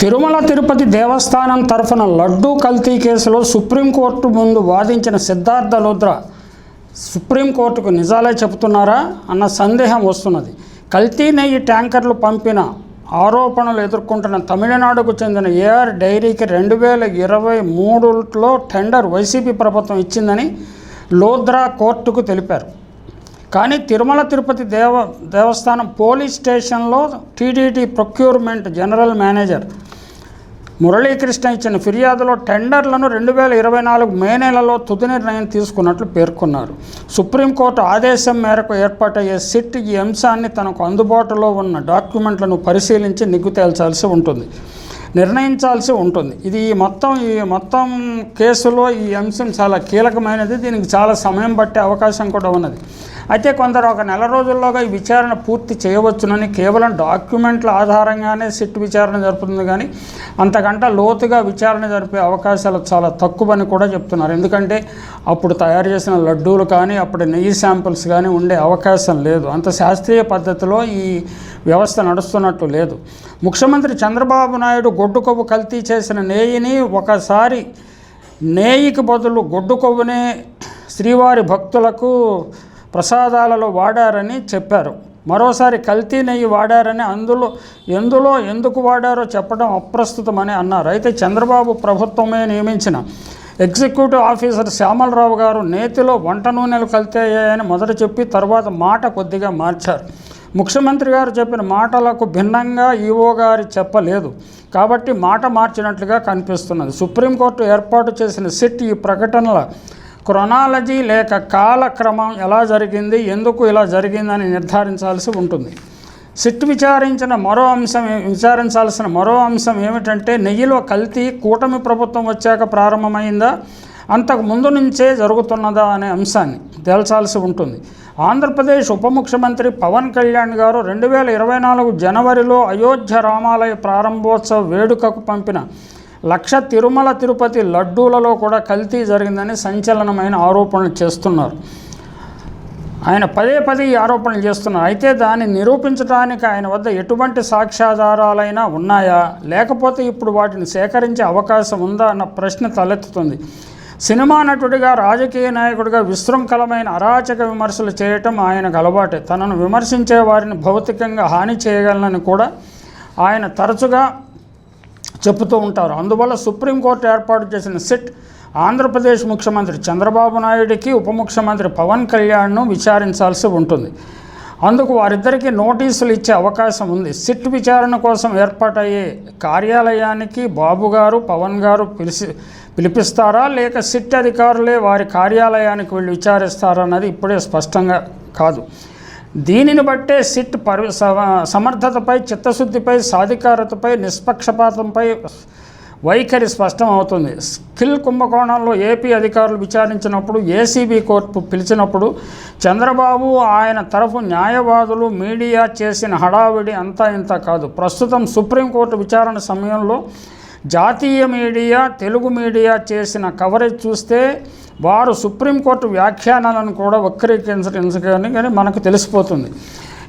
తిరుమల తిరుపతి దేవస్థానం తరఫున లడ్డూ కల్తీ కేసులో సుప్రీంకోర్టు ముందు వాదించిన సిద్ధార్థ లుద్ర సుప్రీంకోర్టుకు నిజాలే చెబుతున్నారా అన్న సందేహం వస్తున్నది. కల్తీ నెయ్యి ట్యాంకర్లు పంపిన ఆరోపణలు ఎదుర్కొంటున్న తమిళనాడుకు చెందిన ఏఆర్ డైరీకి రెండు వేల ఇరవై మూడులో టెండర్ వైసీపీ ప్రభుత్వం ఇచ్చిందని లోద్రా కోర్టుకు తెలిపారు. కానీ తిరుమల తిరుపతి దేవ దేవస్థానం పోలీస్ స్టేషన్లో TDT procurement general manager Muralikrishna ఇచ్చిన ఫిర్యాదులో టెండర్లను రెండు వేల ఇరవై నాలుగు మే నెలలో తుది నిర్ణయం తీసుకున్నట్లు పేర్కొన్నారు. సుప్రీంకోర్టు ఆదేశం మేరకు ఏర్పాటయ్యే సిట్ ఈ అంశాన్ని తనకు అందుబాటులో ఉన్న డాక్యుమెంట్లను పరిశీలించి నిగ్గు తేల్చాల్సి ఉంటుంది. నిర్ణయించాల్సి ఉంటుంది. ఇది ఈ మొత్తం ఈ మొత్తం కేసులో ఈ అంశం చాలా కీలకమైనది. దీనికి చాలా సమయం పట్టే అవకాశం కూడా ఉన్నది. అయితే కొందరు ఒక నెల రోజుల్లోగా ఈ విచారణ పూర్తి చేయవచ్చునని కేవలం డాక్యుమెంట్ల ఆధారంగానే సిట్ విచారణ జరుపుతుంది కానీ అంతకంటే లోతుగా విచారణ జరిపే అవకాశాలు చాలా తక్కువని కూడా చెప్తున్నారు. ఎందుకంటే అప్పుడు తయారు చేసిన లడ్డూలు కానీ అప్పుడు నెయ్యి శాంపిల్స్ కానీ ఉండే అవకాశం లేదు. అంత శాస్త్రీయ పద్ధతిలో ఈ వ్యవస్థ నడుస్తున్నట్టు లేదు. ముఖ్యమంత్రి చంద్రబాబు నాయుడు గొడ్డు కొవ్వు కల్తీ చేసిన నెయ్యిని ఒకసారి నేయికి బదులు గొడ్డు కొవ్వునే శ్రీవారి భక్తులకు ప్రసాదాలలో వాడారని చెప్పారు. మరోసారి కల్తీ నెయ్యి వాడారని అందులో ఎందులో ఎందుకు వాడారో చెప్పడం అప్రస్తుతమని అన్నారు. అయితే చంద్రబాబు ప్రభుత్వమే నియమించిన ఎగ్జిక్యూటివ్ ఆఫీసర్ శ్యామలరావు గారు నేతిలో వంట నూనెలు కల్తీ అయ్యాయని మొదట చెప్పి తర్వాత మాట కొద్దిగా మార్చారు. ముఖ్యమంత్రి గారు చెప్పిన మాటలకు భిన్నంగా ఈఓ గారు చెప్పలేదు. కాబట్టి మాట మార్చినట్లుగా కనిపిస్తున్నది. సుప్రీంకోర్టు ఏర్పాటు చేసిన సిట్ ఈ ప్రకటనల క్రొనాలజీ లేక కాలక్రమం ఎలా జరిగింది ఎందుకు ఇలా జరిగిందని నిర్ధారించాల్సి ఉంటుంది. సిట్ విచారించిన మరో అంశం విచారించాల్సిన మరో అంశం ఏమిటంటే నెయ్యిలో కల్తీ కూటమి ప్రభుత్వం వచ్చాక ప్రారంభమైందా అంతకు ముందు నుంచే జరుగుతున్నదా అనే అంశాన్ని తేల్చాల్సి ఉంటుంది. ఆంధ్రప్రదేశ్ ఉప ముఖ్యమంత్రి పవన్ కళ్యాణ్ గారు రెండు వేల ఇరవై నాలుగు జనవరిలో అయోధ్య రామాలయ ప్రారంభోత్సవ వేడుకకు పంపిన లక్ష తిరుమల తిరుపతి లడ్డూలలో కూడా కల్తీ జరిగిందని సంచలనమైన ఆరోపణలు చేస్తున్నారు. ఆయన పదే పదే ఈ ఆరోపణలు చేస్తున్నారు. అయితే దాన్ని నిరూపించడానికి ఆయన వద్ద ఎటువంటి సాక్ష్యాధారాలైనా ఉన్నాయా? లేకపోతే ఇప్పుడు వాటిని సేకరించే అవకాశం ఉందా అన్న ప్రశ్న తలెత్తుతుంది. సినిమా నటుడిగా రాజకీయ నాయకుడిగా విశృంఖలమైన అరాచక విమర్శలు చేయటం ఆయనకు అలవాటే. తనను విమర్శించే వారిని భౌతికంగా హాని చేయగలనని కూడా ఆయన తరచుగా చెబుతూ ఉంటారు. అందువల్ల సుప్రీంకోర్టు ఏర్పాటు చేసిన సిట్ ఆంధ్రప్రదేశ్ ముఖ్యమంత్రి చంద్రబాబు నాయుడికి ఉప ముఖ్యమంత్రి పవన్ కళ్యాణ్ను విచారించాల్సి ఉంటుంది. అందుకు వారిద్దరికీ నోటీసులు ఇచ్చే అవకాశం ఉంది. సిట్ విచారణ కోసం ఏర్పాటయ్యే కార్యాలయానికి బాబు గారు పవన్ గారు పిలిచి పిలిపిస్తారా? లేక సిట్ అధికారులే వారి కార్యాలయానికి వెళ్ళి విచారిస్తారా అన్నది ఇప్పుడే స్పష్టంగా కాదు. దీనిని బట్టే సిట్ పరి సమ- సమర్థతపై చిత్తశుద్ధిపై సాధికారతపై నిష్పక్షపాతంపై వైఖరి స్పష్టం అవుతుంది. స్కిల్ కుంభకోణంలో ఏపీ అధికారులు విచారించినప్పుడు ఏసీబీ కోర్టు పిలిచినప్పుడు చంద్రబాబు ఆయన తరఫు న్యాయవాదులు మీడియా చేసిన హడావిడి అంతా ఇంత కాదు. ప్రస్తుతం సుప్రీంకోర్టు విచారణ సమయంలో జాతీయ మీడియా తెలుగు మీడియా చేసిన కవరేజ్ చూస్తే వారు సుప్రీంకోర్టు వ్యాఖ్యానాలను కూడా వక్రీకరించని కానీ మనకు తెలిసిపోతుంది.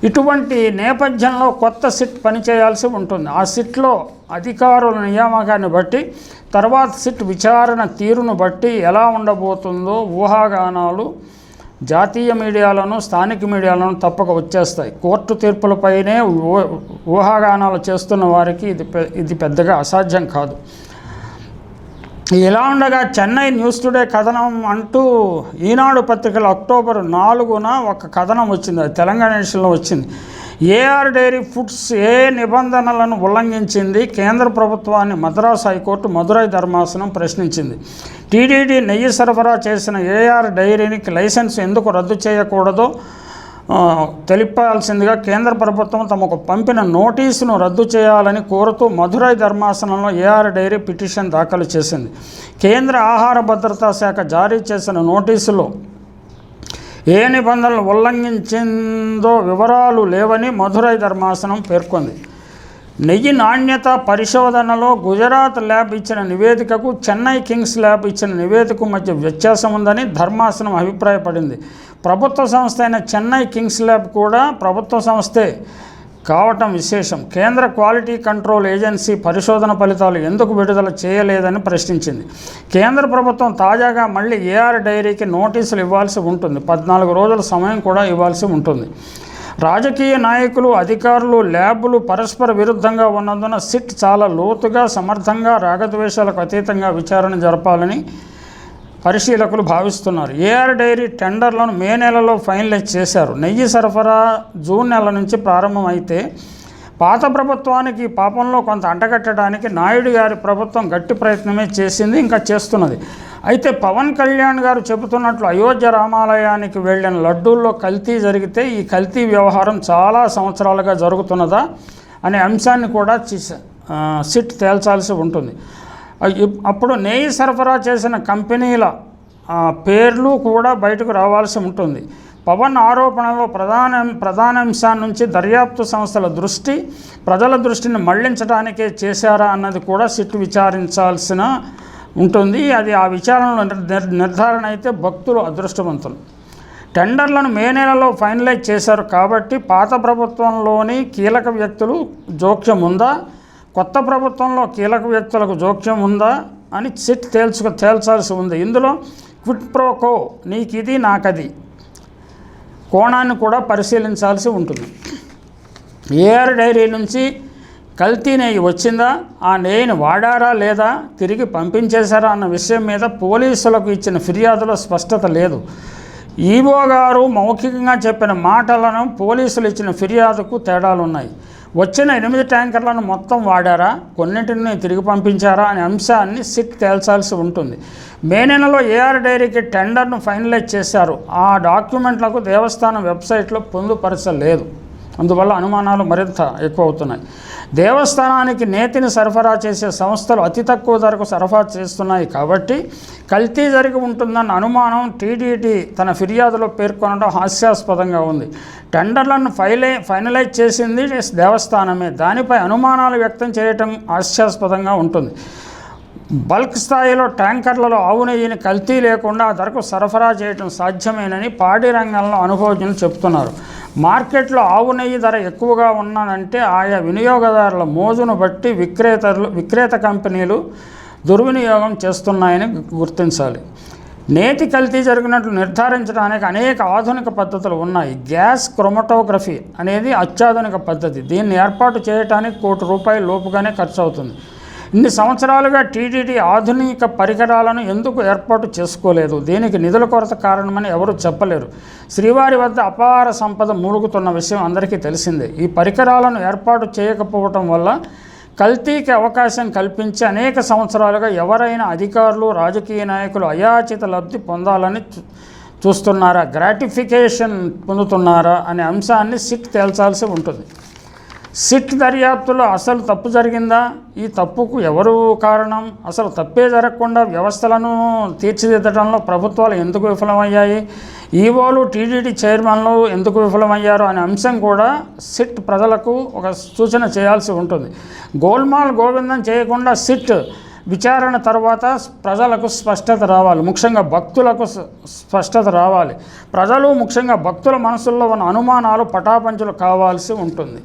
ఇటువంటి నేపథ్యంలో కొత్త సిట్ పనిచేయాల్సి ఉంటుంది. ఆ సిట్లో అధికారుల నియామకాన్ని బట్టి తర్వాత సిట్ విచారణ తీరును బట్టి ఎలా ఉండబోతుందో ఊహాగానాలు జాతీయ మీడియాలను స్థానిక మీడియాలను తప్పక వచ్చేస్తాయి. కోర్టు తీర్పులపైనే ఊహాగానాలు చేస్తున్న వారికి ఇది పె- ఇది పెద్దగా అసాధ్యం కాదు. ఇలా ఉండగా చెన్నై న్యూస్ టుడే కథనం అంటూ ఈనాడు పత్రికలో అక్టోబర్ నాలుగున ఒక కథనం వచ్చింది. అది తెలంగాణ నేషన్లో వచ్చింది. ఏఆర్ డైరీ ఫుడ్స్ ఏ నిబంధనలను ఉల్లంఘించింది? కేంద్ర ప్రభుత్వాన్ని మద్రాసు హైకోర్టు మదురై ధర్మాసనం ప్రశ్నించింది. టీడీడీ నెయ్యి సరఫరా చేసిన ఏఆర్ డైరీకి లైసెన్స్ ఎందుకు రద్దు చేయకూడదో? తెలిపాల్సిందిగా కేంద్ర ప్రభుత్వం తమకు పంపిన నోటీసును రద్దు చేయాలని కోరుతూ మధురై ధర్మాసనంలో ఏఆర్ డైరీ పిటిషన్ దాఖలు చేసింది. కేంద్ర ఆహార భద్రతా శాఖ జారీ చేసిన నోటీసులో ఏ నిబంధనలు ఉల్లంఘించిందో వివరాలు లేవని మధురై ధర్మాసనం పేర్కొంది. నెయ్యి నాణ్యత పరిశోధనలో గుజరాత్ ల్యాబ్ ఇచ్చిన నివేదికకు చెన్నై కింగ్స్ ల్యాబ్ ఇచ్చిన నివేదికకు మధ్య వ్యత్యాసం ఉందని ధర్మాసనం అభిప్రాయపడింది. ప్రభుత్వ సంస్థ అయిన చెన్నై కింగ్స్ ల్యాబ్ కూడా ప్రభుత్వ సంస్థే. కావటం విశేషం. కేంద్ర క్వాలిటీ కంట్రోల్ ఏజెన్సీ పరిశోధన ఫలితాలు ఎందుకు విడుదల చేయలేదని ప్రశ్నించింది. కేంద్ర ప్రభుత్వం తాజాగా మళ్ళీ ఏఆర్ డైరీకి నోటీసులు ఇవ్వాల్సి ఉంటుంది. పద్నాలుగు రోజుల సమయం కూడా ఇవ్వాల్సి ఉంటుంది. రాజకీయ నాయకులు అధికారులు ల్యాబులు పరస్పర విరుద్ధంగా ఉన్నందున సిట్ చాలా లోతుగా సమర్థంగా రాగద్వేషాలకు అతీతంగా విచారణ జరపాలని పరిశీలకులు భావిస్తున్నారు. ఏఆర్ డైరీ టెండర్లను మే నెలలో ఫైనలైజ్ చేశారు. నెయ్యి సరఫరా జూన్ నెల నుంచి ప్రారంభమైతే పాత ప్రభుత్వానికి పాపంలో కొంత అంటగట్టడానికి నాయుడు గారి ప్రభుత్వం గట్టి ప్రయత్నమే చేసింది ఇంకా చేస్తున్నది. అయితే పవన్ కళ్యాణ్ గారు చెబుతున్నట్లు అయోధ్య రామాలయానికి వెళ్ళిన లడ్డూల్లో కల్తీ జరిగితే ఈ కల్తీ వ్యవహారం చాలా సంవత్సరాలుగా జరుగుతున్నదా అనే అంశాన్ని కూడా సిట్ తేల్చాల్సి ఉంటుంది. అప్పుడు నెయ్యి సరఫరా చేసిన కంపెనీల పేర్లు కూడా బయటకు రావాల్సి ఉంటుంది. పవన్ ఆరోపణలో ప్రధాన ప్రధానాంశాన్ని నుంచి దర్యాప్తు సంస్థల దృష్టి ప్రజల దృష్టిని మళ్ళించడానికే చేశారా అన్నది కూడా సిట్ విచారించాల్సిన ఉంటుంది. అది ఆ విచారణలో నిర్- నిర్ధారణ అయితే భక్తులు అదృష్టవంతులు. టెండర్లను మే నెలలో ఫైనలైజ్ చేశారు కాబట్టి పాత ప్రభుత్వంలోని కీలక వ్యక్తులు జోక్యం ఉందా? కొత్త ప్రభుత్వంలో కీలక వ్యక్తులకు జోక్యం ఉందా అని సిట్ తేల్చుకు తేల్చాల్సి ఉంది. ఇందులో క్విట్ ప్రోకో నీకు ఇది నాకది కోణాన్ని కూడా పరిశీలించాల్సి ఉంటుంది. ఏఆర్ డైరీ నుంచి కల్తీ నెయ్యి వచ్చిందా? ఆ నెయ్యిని వాడారా లేదా? తిరిగి పంపించేశారా అన్న విషయం మీద పోలీసులకు ఇచ్చిన ఫిర్యాదులో స్పష్టత లేదు. ఈవో గారు మౌఖికంగా చెప్పిన మాటలను పోలీసులు ఇచ్చిన ఫిర్యాదుకు తేడాలున్నాయి. వచ్చిన ఎనిమిది ట్యాంకర్లను మొత్తం వాడారా? కొన్నింటిని తిరిగి పంపించారా? అనే అంశాన్ని సిట్ తేల్చాల్సి ఉంటుంది. మే నెలలో ఏఆర్ డైరీకి టెండర్ను ఫైనలైజ్ చేశారు. ఆ డాక్యుమెంట్లకు దేవస్థానం వెబ్సైట్లో పొందుపరచలేదు. అందువల్ల అనుమానాలు మరింత ఎక్కువ అవుతున్నాయి దేవస్థానానికి నేతిని సరఫరా చేసే సంస్థలు అతి తక్కువ ధరకు సరఫరా చేస్తున్నాయి కాబట్టి కల్తీ జరిగి ఉంటుందన్న అనుమానం టీడీటీ తన ఫిర్యాదులో పేర్కొనడం హాస్యాస్పదంగా ఉంది. టెండర్లను ఫైలై ఫైనలైజ్ చేసింది దేవస్థానమే. దానిపై అనుమానాలు వ్యక్తం చేయటం హాస్యాస్పదంగా ఉంటుంది. బల్క్ స్థాయిలో ట్యాంకర్లలో ఆవు నెయ్యిని కల్తీ లేకుండా ఆ ధరకు సరఫరా చేయడం సాధ్యమేనని పాడి రంగంలో అనుభవజ్ఞులు చెప్తున్నారు. మార్కెట్లో ఆవు నెయ్యి ధర ఎక్కువగా ఉన్నానంటే ఆయా వినియోగదారుల మోజును బట్టి విక్రేతలు విక్రేత కంపెనీలు దుర్వినియోగం చేస్తున్నాయని గుర్తించాలి. నేతి కల్తీ జరిగినట్లు నిర్ధారించడానికి అనేక ఆధునిక పద్ధతులు ఉన్నాయి. గ్యాస్ క్రొమటోగ్రఫీ అనేది అత్యాధునిక పద్ధతి. దీన్ని ఏర్పాటు చేయడానికి కోటి రూపాయల లోపుగానే ఖర్చు అవుతుంది ఇన్ని సంవత్సరాలుగా టీటీడీ ఆధునిక పరికరాలను ఎందుకు ఏర్పాటు చేసుకోలేదు? దీనికి నిధుల కొరత కారణమని ఎవరు చెప్పలేరు. శ్రీవారి వద్ద అపార సంపద మూలుగుతున్న విషయం అందరికీ తెలిసిందే. ఈ పరికరాలను ఏర్పాటు చేయకపోవటం వల్ల కల్తీకి అవకాశం కల్పించి అనేక సంవత్సరాలుగా ఎవరైనా అధికారులు రాజకీయ నాయకులు అయాచిత లబ్ధి పొందాలని చూస్తున్నారా? గ్రాటిఫికేషన్ పొందుతున్నారా? అనే అంశాన్ని సిట్ తేల్చాల్సి ఉంటుంది. సిట్ దర్యాప్తులో అసలు తప్పు జరిగిందా? ఈ తప్పుకు ఎవరు కారణం? అసలు తప్పే జరగకుండా వ్యవస్థలను తీర్చిదిద్దడంలో ప్రభుత్వాలు ఎందుకు విఫలమయ్యాయి? ఈవోలు టీడీడీ చైర్మన్లు ఎందుకు విఫలమయ్యారు అనే అంశం కూడా సిట్ ప్రజలకు ఒక సూచన చేయాల్సి ఉంటుంది. గోల్మాల్ గోవిందం చేయకుండా సిట్ విచారణ తర్వాత ప్రజలకు స్పష్టత రావాలి. ముఖ్యంగా భక్తులకు స్పష్టత రావాలి. ప్రజలు ముఖ్యంగా భక్తుల మనసుల్లో ఉన్న అనుమానాలు పటాపంచులు కావాల్సి ఉంటుంది.